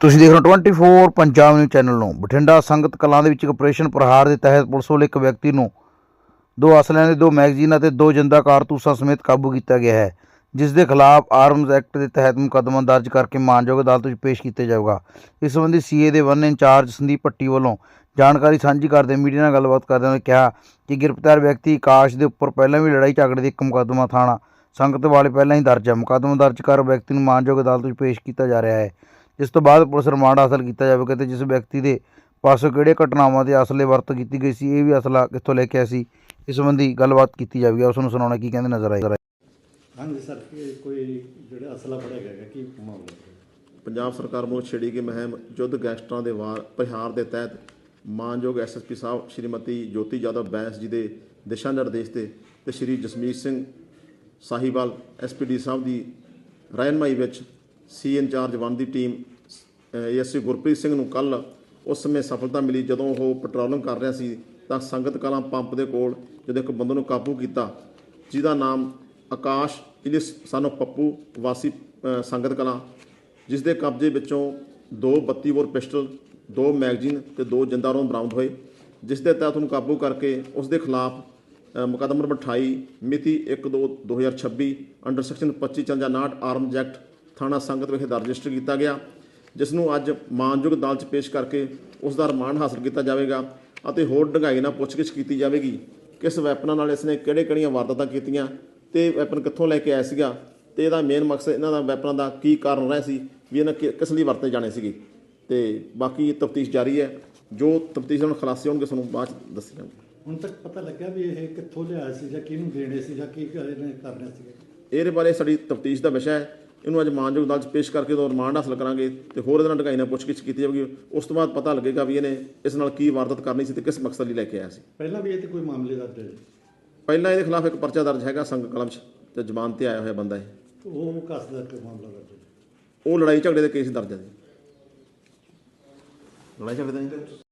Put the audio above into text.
ਤੁਸੀਂ ਦੇਖ ਰਹੇ ਹੋ 24 ਪੰਜਾਬ ਨਿਊਜ਼ ਚੈਨਲ ਨੂੰ। ਬਠਿੰਡਾ ਸੰਗਤ ਕਲਾਂ ਦੇ ਵਿੱਚ ਇੱਕ ਆਪਰੇਸ਼ਨ ਪ੍ਰਹਾਰ ਦੇ ਤਹਿਤ ਪੁਲਿਸ ਵੱਲੋਂ ਇੱਕ ਵਿਅਕਤੀ ਨੂੰ ਦੋ ਅਸਲਿਆਂ ਦੇ, ਦੋ ਮੈਗਜ਼ੀਨ ਅਤੇ ਦੋ ਜਿੰਦਾ ਕਾਰਤੂਸਾਂ ਸਮੇਤ ਕਾਬੂ ਕੀਤਾ ਗਿਆ ਹੈ, ਜਿਸ ਦੇ ਖਿਲਾਫ ਆਰਮਜ਼ ਐਕਟ ਦੇ ਤਹਿਤ ਮੁਕੱਦਮਾ ਦਰਜ ਕਰਕੇ ਮਾਨਯੋਗ ਅਦਾਲਤ ਵਿੱਚ ਪੇਸ਼ ਕੀਤਾ ਜਾਊਗਾ। ਇਸ ਸੰਬੰਧੀ ਸੀਏ ਦੇ ਵਨ ਇੰਚਾਰਜ ਸੰਦੀਪ ਭੱਟੀ ਵੱਲੋਂ ਜਾਣਕਾਰੀ ਸਾਂਝੀ ਕਰਦੇ ਮੀਡੀਆ ਨਾਲ ਗੱਲਬਾਤ ਕਰਦਿਆਂ ਹੋਏ ਕਿਹਾ ਕਿ ਗ੍ਰਿਫਤਾਰ ਵਿਅਕਤੀ ਆਕਾਸ਼ ਦੇ ਉੱਪਰ ਪਹਿਲਾਂ ਵੀ ਲੜਾਈ ਝਗੜੇ ਦੀ ਇੱਕ ਮੁਕੱਦਮਾ ਥਾਣਾ ਸੰਗਤ ਵਾਲੇ ਪਹਿਲਾਂ ਹੀ ਦਰਜ ਹੈ। ਮੁਕੱਦਮਾ ਦਰਜ ਕਰ ਵਿਅਕਤੀ ਨੂੰ ਮਾਨਯੋਗ ਅਦਾਲਤ ਵਿੱਚ ਪੇਸ਼ ਕੀਤਾ ਜਾ ਰਿਹਾ ਹੈ। ਜਿਸ ਤੋਂ ਬਾਅਦ ਪੁਲਿਸ ਰਿਮਾਂਡ ਹਾਸਲ ਕੀਤਾ ਜਾਵੇਗਾ ਤੇ ਜਿਸ ਵਿਅਕਤੀ ਦੇ ਪਾਸੋਂ ਕਿਹੜੇ ਘਟਨਾਵਾਂ ਦੇ ਅਸਲੇ ਵਰਤ ਕੀਤੀ ਗਈ ਸੀ ਇਹ ਵੀ ਅਸਲਾ ਕਿੱਥੋਂ ਲੈ ਕੇ ਆਇਆ ਸੀ ਇਸ ਸੰਬੰਧੀ ਗੱਲਬਾਤ ਕੀਤੀ ਜਾਵੇਗੀ ਉਸ ਨੂੰ ਸੁਣਾਉਣਾ ਕੀ ਕਹਿੰਦੇ ਨਜ਼ਰ ਆਏਗਾ ਹਾਂਜੀ ਸਰ ਕੋਈ ਜਿਹੜਾ ਅਸਲਾ ਫੜਿਆ ਗਿਆ ਕੀ ਮਾਮਲਾ? ਪੰਜਾਬ ਸਰਕਾਰ ਵੱਲੋਂ ਛੇੜੀ ਗਈ ਮੁਹਿੰਮ ਯੁੱਧ ਗੈਂਗਸਟਰਾਂ ਦੇ ਵਾਰ ਪ੍ਰਹਾਰ ਦੇ ਤਹਿਤ ਮਾਨਯੋਗ ਐਸਐਸਪੀ ਸਾਹਿਬ ਸ਼੍ਰੀਮਤੀ ਜੋਤੀ ਜਾਦਵ ਬੈਂਸ ਜੀ ਦੇ ਦਿਸ਼ਾ ਨਿਰਦੇਸ਼ ਤੇ ਤੇ ਸ਼੍ਰੀ ਜਸਮੀਤ ਸਿੰਘ ਸਾਹੀਵਾਲ ਐਸਪੀਡੀ ਸਾਹਿਬ ਦੀ ਰਹਿਨਮਾਈ ਵਿੱਚ ਸੀ ਇੰਚਾਰਜ ਵਨ ਦੀ ਟੀਮ ਏਐਸਸੀ ਗੁਰਪ੍ਰੀਤ ਸਿੰਘ ਨੂੰ ਕੱਲ ਉਸ ਸਮੇਂ ਸਫਲਤਾ ਮਿਲੀ ਜਦੋਂ ਉਹ ਪੈਟਰੋਲਿੰਗ ਕਰ ਰਿਹਾ ਸੀ ਤਾਂ ਸੰਗਤ ਕਲਾਂ ਪੰਪ ਦੇ ਕੋਲ ਜਦੋਂ ਇੱਕ ਬੰਦੇ ਨੂੰ ਕਾਬੂ ਕੀਤਾ ਜਿਹਦਾ ਨਾਮ ਆਕਾਸ਼ ਇਲਿਸ ਸਾਨੂੰ ਪੱਪੂ ਵਾਸੀ ਸੰਗਤ ਕਲਾਂ ਜਿਸ ਦੇ ਕਬਜ਼ੇ ਵਿੱਚੋਂ ਦੋ 32 ਬੋਰ ਪਿਸਟਲ ਦੋ ਮੈਗਜ਼ੀਨ ਤੇ ਦੋ ਜਿੰਦਾ ਰੋਂ ਬਰਾਮਦ ਹੋਏ ਜਿਸ ਦੇ ਤਹਿਤ ਉਹਨੂੰ ਕਾਬੂ ਕਰਕੇ ਉਸ ਦੇ ਖਿਲਾਫ ਅ, ਮੁਕੱਦਮਾ ਨੰਬਰ 28 ਮਿਤੀ 1/2/2026 ਅੰਡਰ ਸੈਕਸ਼ਨ 25 59 ਆਰਮ ਐਕਟ ਥਾਣਾ ਸੰਗਤ ਵਿਖੇ ਦਰਜ ਰਜਿਸਟਰ ਕੀਤਾ ਗਿਆ। ਜਿਸ ਨੂੰ ਅੱਜ ਮਾਨਯੋਗ ਅਦਾਲਤ 'ਚ ਪੇਸ਼ ਕਰਕੇ ਉਸ ਦਾ ਰਿਮਾਂਡ ਹਾਸਲ ਕੀਤਾ ਜਾਵੇਗਾ ਅਤੇ ਹੋਰ ਡੂੰਘਾਈ ਨਾਲ ਪੁੱਛਗਿੱਛ ਕੀਤੀ ਜਾਵੇਗੀ ਕਿਸ ਵੈਪਨਾਂ ਨਾਲ ਇਸਨੇ ਕਿਹੜੇ ਕਿਹੜੀਆਂ ਵਾਰਦਾਤਾਂ ਕੀਤੀਆਂ ਤੇ ਵੈਪਨ ਕਿੱਥੋਂ ਲੈ ਕੇ ਆਇਆ ਸੀਗਾ ਤੇ ਇਹਦਾ ਮੇਨ ਮਕਸਦ ਇਹਨਾਂ ਦਾ ਵੈਪਨਾਂ ਦਾ ਕੀ ਕਾਰਨ ਰਿਹਾ ਸੀ ਵੀ ਇਹਨਾਂ ਕਿਸ ਲਈ ਵਰਤੇ ਜਾਣੇ ਸੀਗੇ। ਤੇ ਬਾਕੀ ਤਫਤੀਸ਼ ਜਾਰੀ ਹੈ। ਜੋ ਤਫਤੀਸ਼ ਹੁਣ ਖੁਲਾਸੇ ਹੋਣਗੇ ਤੁਹਾਨੂੰ ਬਾਅਦ ਦੱਸੇ ਜਾਣਗੇ ਹੁਣ ਤੱਕ ਪਤਾ ਲੱਗਿਆ ਵੀ ਇਹ ਕਿੱਥੋਂ ਲਿਆਇਆ ਸੀ ਜਾਂ ਕਿਹਨੂੰ ਦੇਣੇ ਸੀ ਜਾਂ ਕੀ ਕਰਨਾ ਸੀ ਇਹਦੇ ਬਾਰੇ ਸਾਡੀ ਤਫਤੀਸ਼ ਦਾ ਵਿਸ਼ਾ ਹੈ। ਇਹਨੂੰ ਅੱਜ ਮਾਨਯੋਗ ਅਦਾਲਤ 'ਚ ਪੇਸ਼ ਕਰਕੇ ਉਹਦਾ ਰਿਮਾਂਡ ਹਾਸਲ ਕਰਾਂਗੇ ਤੇ ਹੋਰ ਇਹਦੇ ਨਾਲ ਢਗਾਈ ਨਾਲ ਪੁੱਛਗਿੱਛ ਕੀਤੀ ਜਾਵੇਗੀ। ਉਸ ਤੋਂ ਬਾਅਦ ਪਤਾ ਲੱਗੇਗਾ ਵੀ ਇਹਨੇ ਇਸ ਨਾਲ ਕੀ ਵਾਰਦਾਤ ਕਰਨੀ ਸੀ ਤੇ ਕਿਸ ਮਕਸਦ ਲਈ ਲੈ ਕੇ ਆਇਆ ਸੀ। ਪਹਿਲਾਂ ਵੀ ਇਹ ਤੇ ਕੋਈ ਮਾਮਲੇ ਦਰਜ ਹੈ। ਪਹਿਲਾਂ ਇਹਦੇ ਖਿਲਾਫ ਇੱਕ ਪਰਚਾ ਦਰਜ ਹੈਗਾ ਸੰਘ ਕਲਮ 'ਚ ਤੇ ਜ਼ਮਾਨਤ ਤੇ ਆਇਆ ਹੋਇਆ ਬੰਦਾ ਹੈ ਤੇ ਉਹ ਕਸ ਦਾ ਕੋਈ ਮਾਮਲਾ ਦਰਜ ਹੈ। ਉਹ ਲੜਾਈ ਝਗੜੇ ਦੇ ਕੇਸ ਦਰਜ ਹੈ ਜੀ। ਲੜਾਈ ਝਗੜੇ ਦਾ ਨਹੀਂ